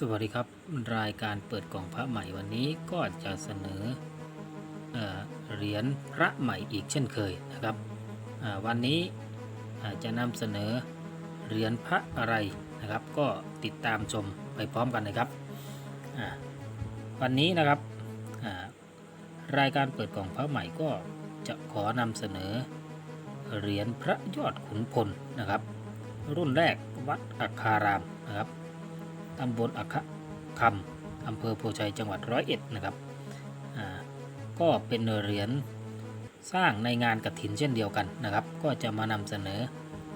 สวัสดีครับ รายการเปิดกล่องพระใหม่วันนี้ก็จะเสนอเอเหรียญพระใหม่อีกเช่นเคยนะครับวันนี้จะนำเสนอเหรียญพระอะไรนะครับ ก็ติดตามชมไปพร้อมกันนะครับวันนี้นะครับรายการเปิดกล่องพระใหม่ก็จะขอนำเสนอเหรียญพระยอดขุนพลนะครับ รุ่นแรกวัดอัคคารามนะครับ ตำบลอัคคำอำเภอโพชัยจังหวัดร้อยเอ็ดนะครับอ่าก็เป็นเหรียญสร้างในงานกระถินเช่นเดียวกันนะครับ ก็จะมานำเสนอ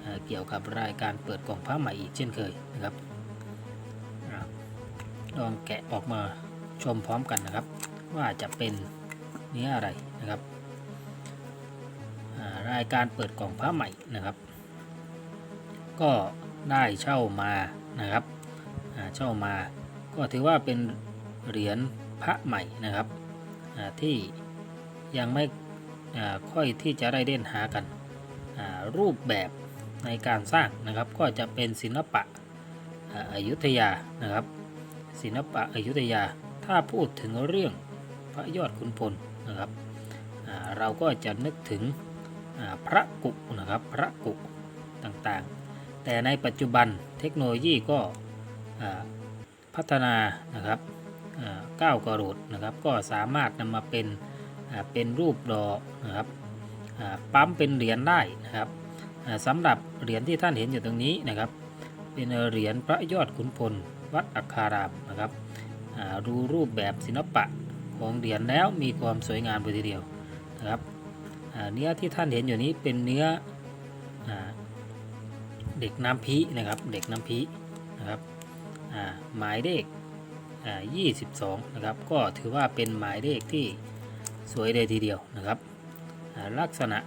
เอ่อเกี่ยวกับรายการเปิดกล่องพระใหม่อีกเช่นเคยนะครับอลองแกะออกมาชมพร้อมกันนะครับ ว่าจะเป็นเนื้ออะไรนะครับอ่ารายการเปิดกล่องพระใหม่นะครับ ก็ได้เช่ามานะครับ เช่ามา ก็ถือว่าเป็นเหรียญพระใหม่นะครับที่ยังไม่ค่อยที่จะได้เด่นหากันรูปแบบในการสร้างนะครับ ก็จะเป็นศิลปะอายุธยานะครับ ศิลปะอยุธยาถ้าพูดถึงเรื่องพระยอดขุนพลนะครับเราก็จะนึกถึงพระกุนะครับพระกุต่างๆ แต่ในปัจจุบันเทคโนโลยีก็ พัฒนานะครับก้าวกระโดดนะครับ ก็สามารถนำมาเป็นเป็นรูปดอกนะครับปั๊มเป็นเหรียญได้นะครับสำหรับเหรียญที่ท่านเห็นอยู่ตรงนี้นะครับ เป็นเหรียญพระยอดขุนพลวัดอัคารามนะครับดูรูปแบบศิลปะของเหรียญแล้วมีความสวยงามเลยทีเดียวนะครับเนื้อที่ท่านเห็นอยู่นี้เป็นเนื้ออเด็กน้ำพีนะครับ เด็กน้ำพีนะครับ หมายเลข22 นะครับ ก็ถือว่าเป็นหมายเลขที่สวยเลยทีเดียวนะครับ ลักษณะ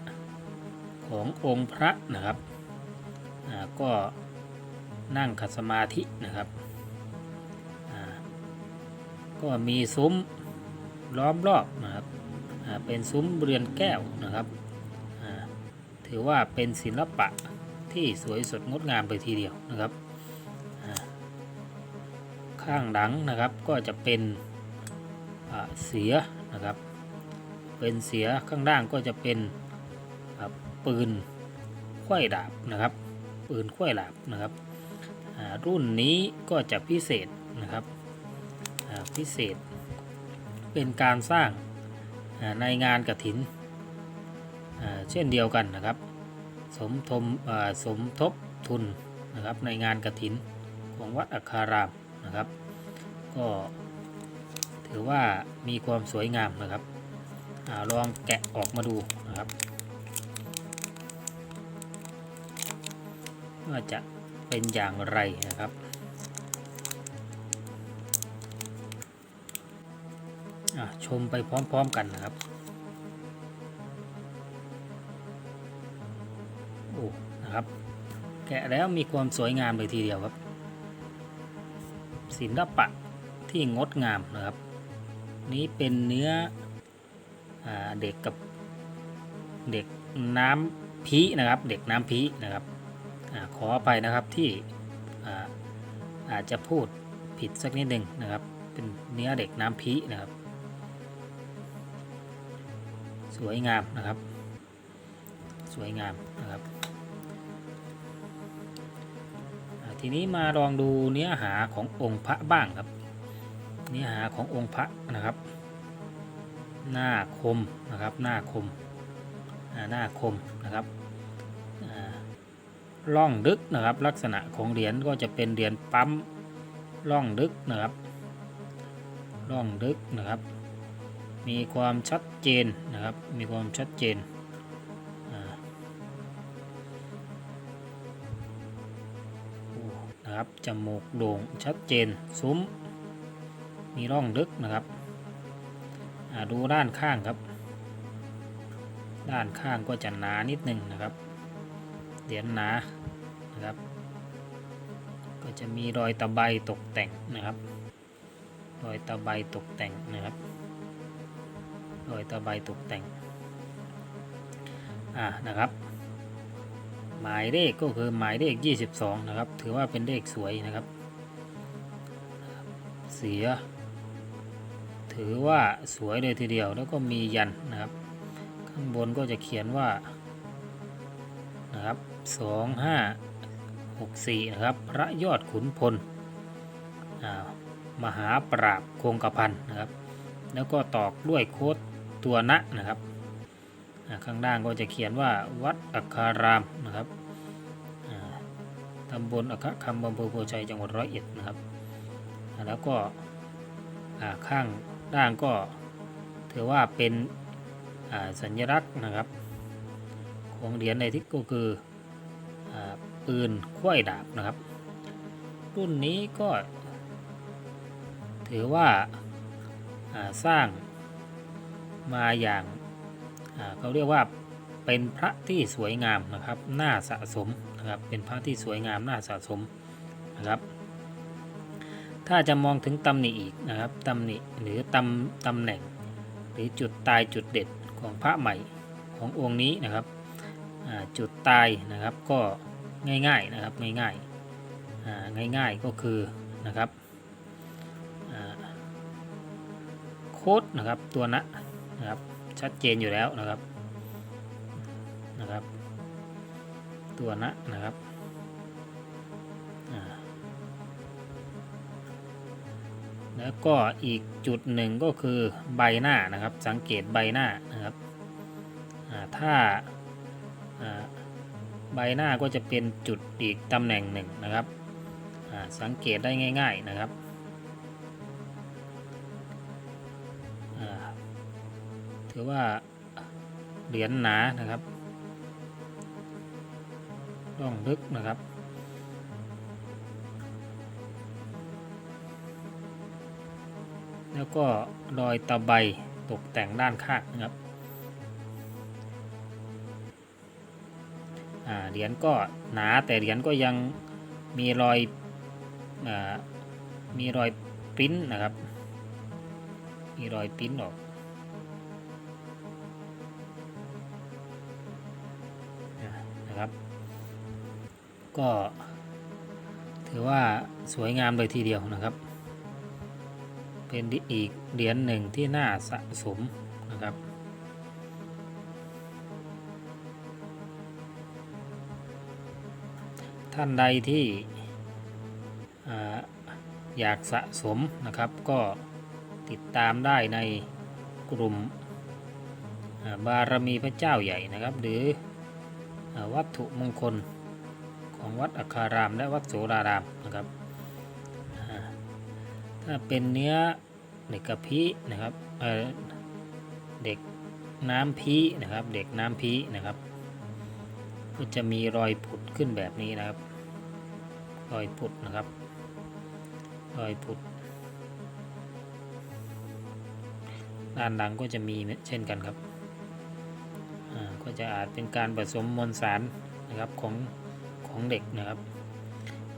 ขององค์พระนะครับ ก็นั่งขัดสมาธินะครับ ก็มีซุ้มล้อมรอบนะครับเป็นซุ้มเรือนแก้วนะครับ ถือว่าเป็นศิลปะที่สวยสดงดงามไปทีเดียวนะครับ ข้างหลังนะครับก็จะเป็นเสียนะครับ เป็นเสียข้างล่างก็จะเป็นปืนขว้ายดาบนะครับ ปืนขว้ายดาบนะครับรุ่นนี้ก็จะพิเศษนะครับพิเศษ เป็นการสร้างในงานกระถินอ่าเช่นเดียวกันนะครับ สมทมสมทบทุนนะครับในงานกระถินของวัดอัคคาราม นะครับ ก็ถือว่ามีความสวยงามนะครับอลองแกะออกมาดูนะครับ ว่าจะเป็นอย่างไรนะครับชมไปพร้อมๆกันนะครับ โอ้ นะครับ แกะแล้วมีความสวยงามเลยทีเดียวครับ ศิลปะที่งดงามนะครับ นี้เป็นเนื้ออเด็กกับเด็กน้ำพีนะครับ เด็กน้ำพีนะครับอขออภัยนะครับที่อาอาจจะพูดผิดสักนิดหนึ่งนะครับ เป็นเนื้อเด็กน้ำพีนะครับ สวยงามนะครับ สวยงามนะครับ ทีนี้มาลองดูเนื้อหาขององค์พระบ้างครับ เนื้อหาขององค์พระนะครับ หน้าคมนะครับหน้าคมหน้าคมนะครับอ่าล่องลึกนะครับ ลักษณะของเหรียญก็จะเป็นเหรียญปั๊มล่องลึกนะครับล่องลึกนะครับ มีความชัดเจนนะครับ มีความชัดเจน นะครับจมูกโด่งชัดเจนซุ้ม มีร่องลึกนะครับดูด้านข้างครับ ด้านข้างก็จะหนานิดนึงนะครับเหรียญหนานะครับ ก็จะมีรอยตะไบตกแต่งนะครับ รอยตะไบตกแต่งนะครับ รอยตะไบตกแต่งอ่านะครับ หมายเลขก็คือหมายเลข 22 นะครับ ถือว่าเป็นเลขสวยนะครับ เสีย ถือว่าสวยเลยทีเดียวแล้วก็มียันนะครับ ข้างบนก็จะเขียนว่านะครับสองห้าหกสี่นะครับ พระยอดขุนพลมหาปราบคงกระพันนะครับ แล้วก็ตอกด้วยโคดตัวนะนะครับ ข้างล่างก็จะเขียนว่าวัดอัคารามนะครับตำบลอัคคำอำเภอโพชัยจังหวัดร้อยเอ็ดนะครับ แล้วก็ข้างล่างก็ถือว่าเป็นสัญลักษณ์นะครับ ของเหรียญในทิศก็คืออปืนควายดาบนะครับ รุ่นนี้ก็ถือว่าสร้างมาอย่าง เขาเรียกว่าเป็นพระที่สวยงามนะครับน่าสะสมนะครับเป็นพระที่สวยงามน่าสะสมนะครับ ถ้าจะมองถึงตำหนิอีกนะครับตำหนิหรือตำตำแหน่ง หรือจุดตายจุดเด็ดของพระใหม่ขององค์นี้นะครับจุดตายนะครับก็ง่ายๆนะครับง่ายๆง่ายๆก็คือนะครับโคดนะครับตัวนะนะครับ ชัดเจนอยู่แล้วนะครับนะครับ ตัวนะนะครับแล้วก็อีกจุดหนึ่งก็คือใบหน้านะครับ สังเกตใบหน้านะครับอ่าถ้าอ่าใบหน้าก็จะเป็นจุดอีกตำแหน่งหนึ่งนะครับอ่าสังเกตได้ง่าย ๆนะครับ ถือว่าเหรียญหนานะครับร่องลึกนะครับ แล้วก็รอยตะไบตกแต่งด้านข้างนะครับเหรียญก็หนาแต่เหรียญก็ยังมีรอยอมีรอยปิ้นนะครับ มีรอยปิ้นออก นะครับ ก็ถือว่าสวยงามเลยทีเดียวนะครับ เป็นอีกเหรียญหนึ่งที่น่าสะสมนะครับท่านใดที่อ่อยากสะสมนะครับ ก็ติดตามได้ในกลุ่มบารมีพระเจ้าใหญ่นะครับ หรือ วัตถุมงคลของวัดอัคาราม และวัดโสรารามนะครับถ้าเป็นเนื้อเด็กกระพีนะครับเเด็กน้ำพีนะครับ เด็กน้ำพีนะครับ ก็จะมีรอยผุดขึ้นแบบนี้นะครับ รอยผุดนะครับ รอยผุดด้านหลังก็จะมีเช่นกันครับ ก็จะอาจเป็นการผสมมวลสารนะครับของของเด็กนะครับ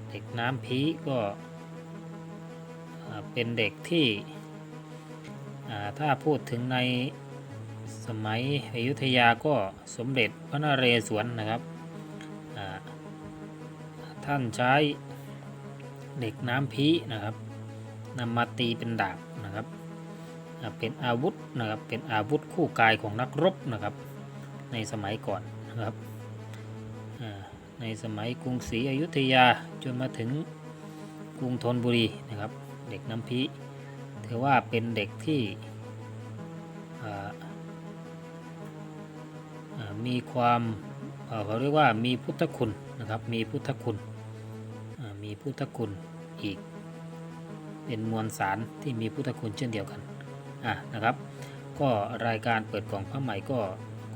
เด็กน้ำพีก็เป็นเด็กที่ถ้าพูดถึงในสมัยอยุธยาก็สมเด็จพระนเรศวรนะครับ ท่านใช้เด็กน้ำพีนะครับนำมาตีเป็นดาบนะครับ เป็นอาวุธนะครับ เป็นอาวุธคู่กายของนักรบนะครับ ในสมัยก่อนนะครับในสมัยกรุงศรีอยุธยาจนมาถึงกรุงธนบุรีนะครับ เด็กน้ำพีถือว่าเป็นเด็กที่มีความเขาเรียกว่ามีพุทธคุณนะครับมีพุทธคุณมีพุทธคุณอีก เป็นมวลสารที่มีพุทธคุณเช่นเดียวกันอะนะครับ ก็รายการเปิดกล่องพระใหม่ก็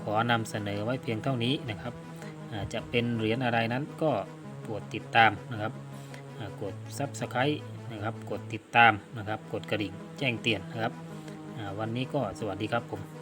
ขอนำเสนอไว้เพียงเท่านี้นะครับจะเป็นเหรียญอะไรนั้นก็โปรดติดตามนะครับกด Subscribe นะครับ กดติดตามนะครับ กดกระดิ่งแจ้งเตือนนะครับวันนี้ก็สวัสดีครับผม